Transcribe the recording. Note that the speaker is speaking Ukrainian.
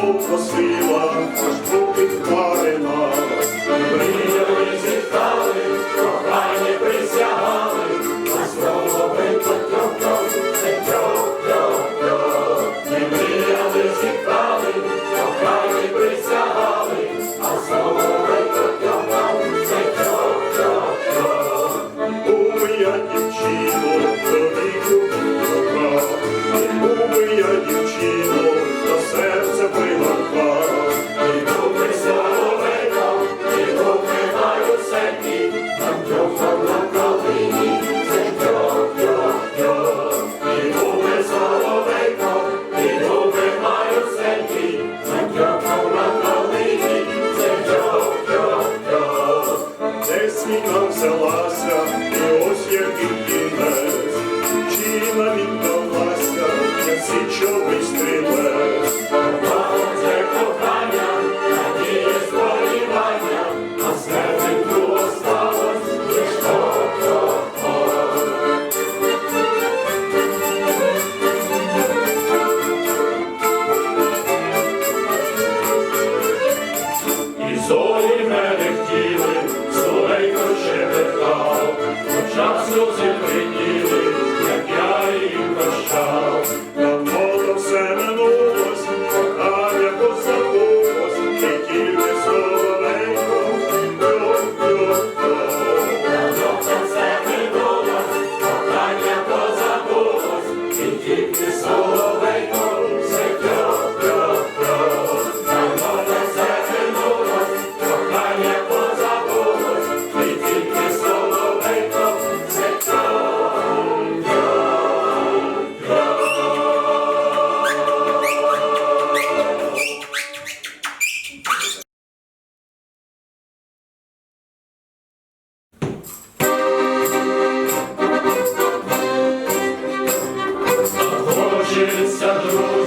косила, аж поки парина. Мріями зітали, кохання присягали, а знову випадком, це трьох-трьох-трьох. Ми мріяли зітали, кохання присягали, а знову випадком, це трьох-трьох-трьох. Буми я дівчину, до віку, а буми я дівчину, Хочеться друг.